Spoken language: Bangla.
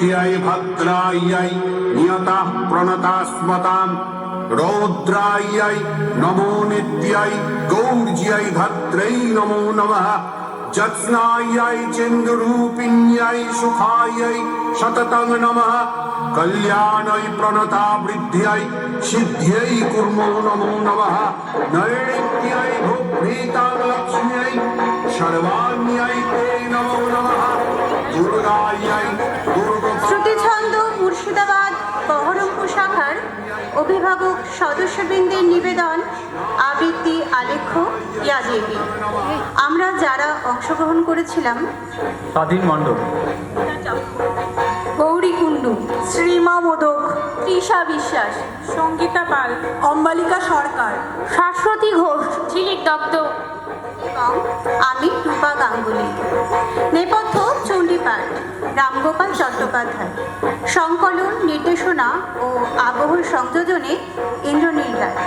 নিত্যায় ভদ্রায় নিয়তা প্রণতাস্মতাম রৌদ্রায় নমো নিত্যায় গৌর্জ্যায় ধাত্রৈ নমো নমঃ যৎস্নায় চেন্দুরূপিণ্যায় সুখায় শততং নমঃ কল্যাণৈ প্রণতা বৃদ্ধ্যায় সিদ্ধ্यै কুর্মো নমো নমঃ নৈত্যৈ ভূপ্রীতাং লক্ষ্ম্যৈ সর্বাণ্যৈ তে নমো নমঃ দুর্গায় অভিভাবক সদস্যবৃন্দের নিবেদন আবৃত্তি আলেখ্য ইয়াদেবী আমরা যারা অংশগ্রহণ করেছিলাম স্বাধীন মণ্ডল গৌরী কুণ্ডু শ্রীমা মোদক তৃষা বিশ্বাস সঙ্গীতা পাল অম্বালিকা সরকার শাশ্বতী ঘোষ ঝিলিক দত্ত এবং আমি রূপা গাঙ্গুলি। রামগোপাল চট্টোপাধ্যায়। সংকলন নির্দেশনা ও আবহ সংযোজনে ইন্দ্রনীল রায়।